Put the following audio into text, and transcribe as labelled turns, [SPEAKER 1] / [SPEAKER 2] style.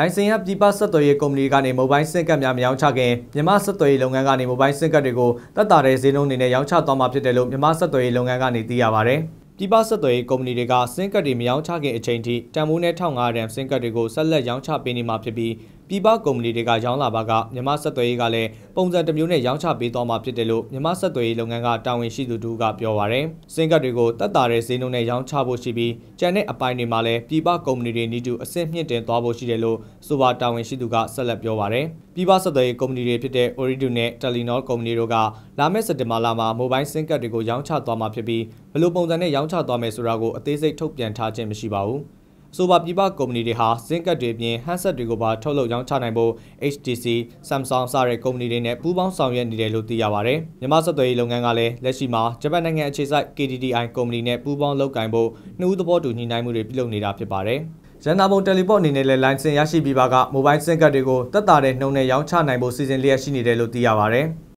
[SPEAKER 1] လိုင်စင်ရပြည်ပဆက်သွယ်ရေးကုမ္ပဏီကနေမိုဘိုင်းစင်ကတ်များမရောင်းချခင်မြန်မာဆက်သွယ်ရေးလုပ်ငန်းကနေမိုဘိုင်းစင်ကတ်တွေကိုတက်တာတဲ့ဈေးနှုန်းတွေနဲ့ရောင်းချသွားမှာဖြစ်တယ်လို့မြန်မာဆက်သွယ်ရေးလုပ်ငန်းကနေသိရပါဗျ။ပြည်ပဆက်သွယ်ရေးကုမ္ပဏီတွေကစင်ကတ်တွေမရောင်းချခင်အချိန်ထိတန်ဖိုးနဲ့1500ရန်စင်ကတ်တွေကိုဆက်လက်ရောင်းချပေးနေမှာဖြစ်ပြီး ပြည်ပကုမ္ပဏီတွေကရောင်းလာပါကမြန်မာဆက်သွယ်ရေးကလည်းပုံစံတစ်မျိုးနဲ့ရောင်းချပေးသွားမှာဖြစ်တယ်လို့မြန်မာဆက်သွယ်ရေးလုပ်ငန်းကတာဝန်ရှိသူတူကပြောပါရယ်စင်ကတ်တွေကိုတက်တာတဲ့ဈေးနှုန်းနဲ့ရောင်းချဖို့ရှိပြီးကျန်တဲ့အပိုင်းတွေမှာလည်းပြည်ပကုမ္ပဏီတွေနီးတူအဆင့်မြင့်တင်သွားဖို့ရှိတယ်လို့ဆိုပါတာဝန်ရှိသူကဆက်လက်ပြောပါရယ်ပြည်ပဆက်သွယ်ရေးကုမ္ပဏီတွေဖြစ်တဲ့ Ooredoo နဲ့ Telenor ကုမ္ပဏီတို့ကလာမယ့်စက်တင်ဘာလမှာမိုဘိုင်းစင်ကတ်တွေကိုရောင်းချသွားမှာဖြစ်ပြီးဘယ်လိုပုံစံနဲ့ရောင်းချသွားမယ်ဆိုတာကိုအသေးစိတ်ထုတ်ပြန်ထားခြင်းမရှိပါဘူး။အ ဆိုပါပြည်ပကုမ္ပဏီတွေဟာစင်ကတ်တွေပြင်ဟန်ဆက်တွေကိုပါထုတ်လုပ်ရောင်းချနိုင်ဖို့ HTC, Samsung စတဲ့ကုမ္ပဏီတွေနဲ့ပူးပေါင်းဆောင်ရွက်နေတယ်လို့သိရပါဗျ။မြန်မာစက်သွယ်ရေးလုပ်ငန်းကလည်းလက်ရှိမှာဂျပန်နိုင်ငံအခြေစိုက် KDDI ကုမ္ပဏီနဲ့ပူးပေါင်းလုပ်ကိုင်ဖို့နှုတ်သဘောတူညှိနှိုင်းမှုတွေပြုလုပ်နေတာဖြစ်ပါတယ်။ရန်နာဘုံတယ်လီပေါ့အနေနဲ့လည်းလိုင်စင်ရရှိပြီးပါကမိုဘိုင်းစင်ကတ်တွေကိုတက်တာတဲ့နှုံနဲ့ရောင်းချနိုင်ဖို့စီစဉ်လျက်ရှိနေတယ်လို့သိရပါဗျ။